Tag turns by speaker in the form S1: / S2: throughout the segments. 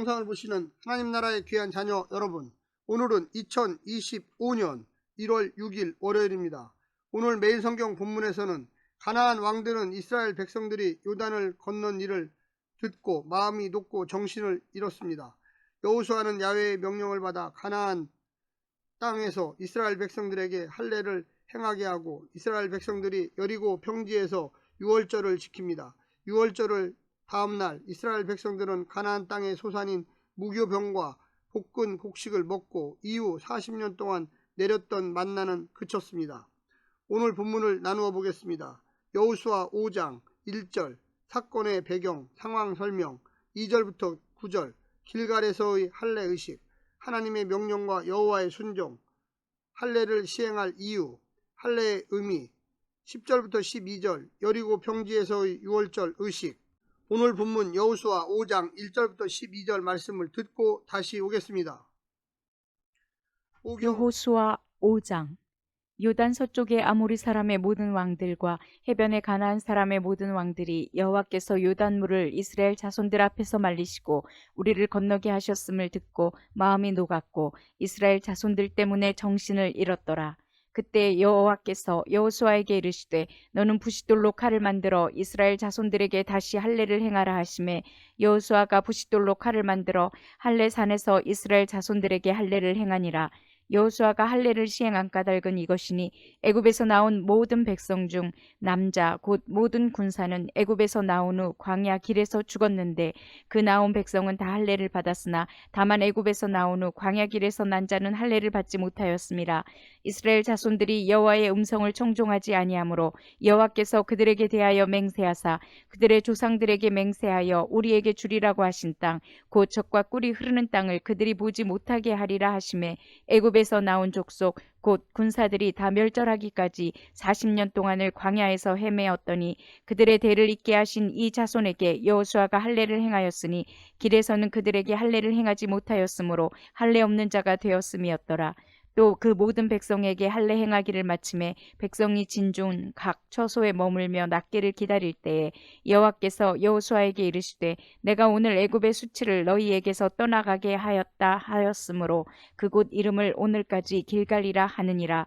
S1: 이 영상을 보시는 하나님 나라의 귀한 자녀 여러분, 오늘은 2025년 1월 6일 월요일입니다. 오늘 매일 성경 본문에서는 가나안 왕들은 이스라엘 백성들이 요단을 건넌 일을 듣고 마음이 높고 정신을 잃었습니다. 여호수아는 야훼의 명령을 받아 가나안 땅에서 이스라엘 백성들에게 할례를 행하게 하고 이스라엘 백성들이 여리고 평지에서 유월절을 지킵니다. 유월절을 다음 날 이스라엘 백성들은 가나안 땅의 소산인 무교병과 볶은 곡식을 먹고 이후 40년 동안 내렸던 만나는 그쳤습니다. 오늘 본문을 나누어 보겠습니다. 여호수아 5장 1절 사건의 배경, 상황 설명 2절부터 9절 길갈에서의 할례 의식 하나님의 명령과 여호와의 순종 할례를 시행할 이유 할례의 의미 10절부터 12절 여리고 평지에서의 6월절 의식 오늘 본문 여호수아 5장 1절부터 12절 말씀을 듣고 다시 오겠습니다.
S2: 여호수아 5장 요단 서쪽의 아모리 사람의 모든 왕들과 해변의 가나안 사람의 모든 왕들이 여호와께서 요단물을 이스라엘 자손들 앞에서 말리시고 우리를 건너게 하셨음을 듣고 마음이 녹았고 이스라엘 자손들 때문에 정신을 잃었더라. 그때 여호와께서 여호수아에게 이르시되 너는 부싯돌로 칼을 만들어 이스라엘 자손들에게 다시 할례를 행하라 하심에 여호수아가 부싯돌로 칼을 만들어 할례 산에서 이스라엘 자손들에게 할례를 행하니라. 여호수아가 할례를 시행한 까닭은 이것이니 애굽에서 나온 모든 백성 중 남자 곧 모든 군사는 애굽에서 나온 후 광야 길에서 죽었는데 그 나온 백성은 다 할례를 받았으나 다만 애굽에서 나온 후 광야 길에서 난 자는 할례를 받지 못하였습니다. 이스라엘 자손들이 여호와의 음성을 청종하지 아니하므로 여호와께서 그들에게 대하여 맹세하사 그들의 조상들에게 맹세하여 우리에게 주리라고 하신 땅 곧 적과 꿀이 흐르는 땅을 그들이 보지 못하게 하리라 하심에 애굽에 서 나온 족속 곧 군사들이 다 멸절하기까지 40년 동안을 광야에서 헤매었더니 그들의 대를 잇게 하신 이 자손에게 여호수아가 할례를 행하였으니 길에서는 그들에게 할례를 행하지 못하였으므로 할례 없는 자가 되었음이었더라. 또 그 모든 백성에게 할례 행하기를 마침에 백성이 진중 각 처소에 머물며 낫기를 기다릴 때에 여호와께서 여호수아에게 이르시되 내가 오늘 애굽의 수치를 너희에게서 떠나가게 하였다 하였으므로 그곳 이름을 오늘까지 길갈이라 하느니라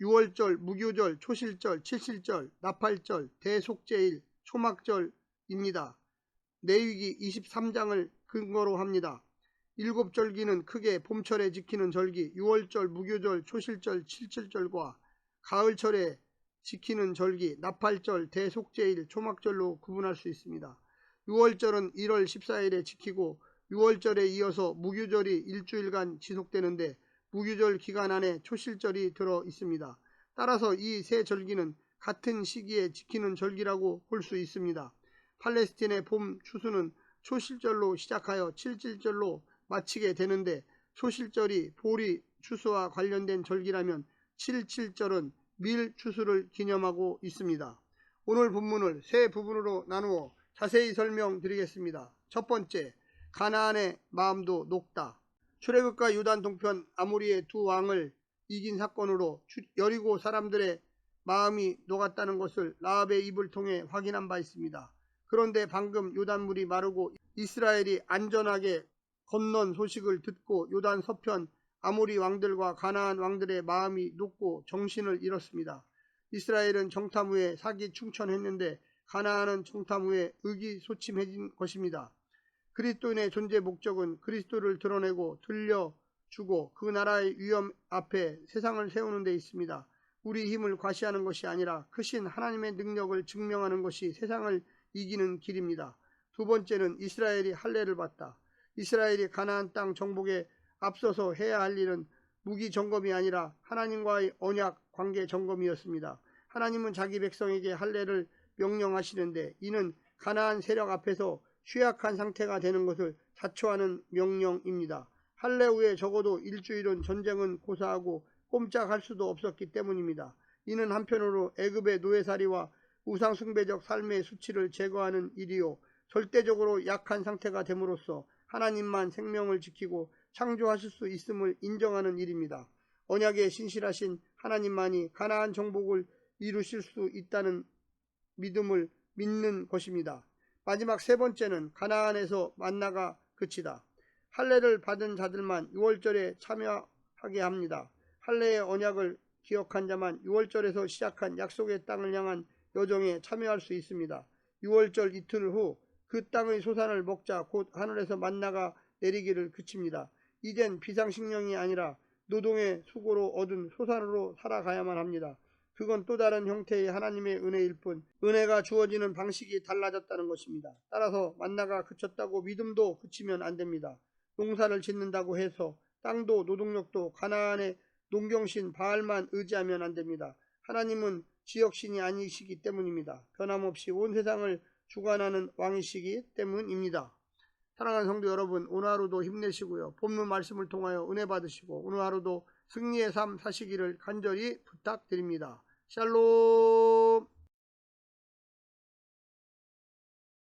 S1: 유월절, 무교절, 초실절, 칠실절, 나팔절, 대속제일, 초막절입니다. 내위기 23장을 근거로 합니다. 일곱 절기는 크게 봄철에 지키는 절기, 유월절, 무교절, 초실절, 칠칠절과 가을철에 지키는 절기, 나팔절, 대속제일, 초막절로 구분할 수 있습니다. 유월절은 1월 14일에 지키고 6월절에 이어서 무교절이 일주일간 지속되는데 무교절 기간 안에 초실절이 들어 있습니다. 따라서 이 세 절기는 같은 시기에 지키는 절기라고 볼 수 있습니다. 팔레스틴의 봄 추수는 초실절로 시작하여 칠칠절로 마치게 되는데 초실절이 보리 추수와 관련된 절기라면 칠칠절은 밀 추수를 기념하고 있습니다. 오늘 본문을 세 부분으로 나누어 자세히 설명드리겠습니다. 첫 번째, 가나안의 마음도 녹다. 출애굽과 유단 동편 아모리의 두 왕을 이긴 사건으로 주- 여리고 사람들의 마음이 녹았다는 것을 라합의 입을 통해 확인한 바 있습니다. 그런데 방금 요단물이 마르고 이스라엘이 안전하게 건넌 소식을 듣고 요단 서편 아모리 왕들과 가나안 왕들의 마음이 녹고 정신을 잃었습니다. 이스라엘은 정탐 후에 사기 충천했는데 가나안은 정탐 후에 의기소침해진 것입니다. 그리스도인의 존재 목적은 그리스도를 드러내고 들려주고 그 나라의 위험 앞에 세상을 세우는 데 있습니다. 우리 힘을 과시하는 것이 아니라 크신 하나님의 능력을 증명하는 것이 세상을 이기는 길입니다. 두 번째는 이스라엘이 할례를 받다. 이스라엘이 가나안 땅 정복에 앞서서 해야 할 일은 무기 점검이 아니라 하나님과의 언약 관계 점검이었습니다. 하나님은 자기 백성에게 할례를 명령하시는데 이는 가나안 세력 앞에서 취약한 상태가 되는 것을 자초하는 명령입니다. 할례 후에 적어도 일주일은 전쟁은 고사하고 꼼짝할 수도 없었기 때문입니다. 이는 한편으로 애굽의 노예살이와 우상숭배적 삶의 수치를 제거하는 일이요 절대적으로 약한 상태가 됨으로써 하나님만 생명을 지키고 창조하실 수 있음을 인정하는 일입니다. 언약에 신실하신 하나님만이 가나안 정복을 이루실 수 있다는 믿음을 믿는 것입니다. 마지막 세 번째는 가나안에서 만나가 그치다. 할례를 받은 자들만 6월절에 참여하게 합니다. 할례의 언약을 기억한 자만 6월절에서 시작한 약속의 땅을 향한 여정에 참여할 수 있습니다. 6월절 이틀 후 그 땅의 소산을 먹자 곧 하늘에서 만나가 내리기를 그칩니다. 이젠 비상식량이 아니라 노동의 수고로 얻은 소산으로 살아가야만 합니다. 그건 또 다른 형태의 하나님의 은혜일 뿐 은혜가 주어지는 방식이 달라졌다는 것입니다. 따라서 만나가 그쳤다고 믿음도 그치면 안 됩니다. 농사를 짓는다고 해서 땅도 노동력도 가나안의 농경신 바알만 의지하면 안 됩니다. 하나님은 지역신이 아니시기 때문입니다. 변함없이 온 세상을 주관하는 왕이시기 때문입니다. 사랑하는 성도 여러분, 오늘 하루도 힘내시고요. 본문 말씀을 통하여 은혜 받으시고 오늘 하루도 승리의 삶 사시기를 간절히 부탁드립니다. Shalom.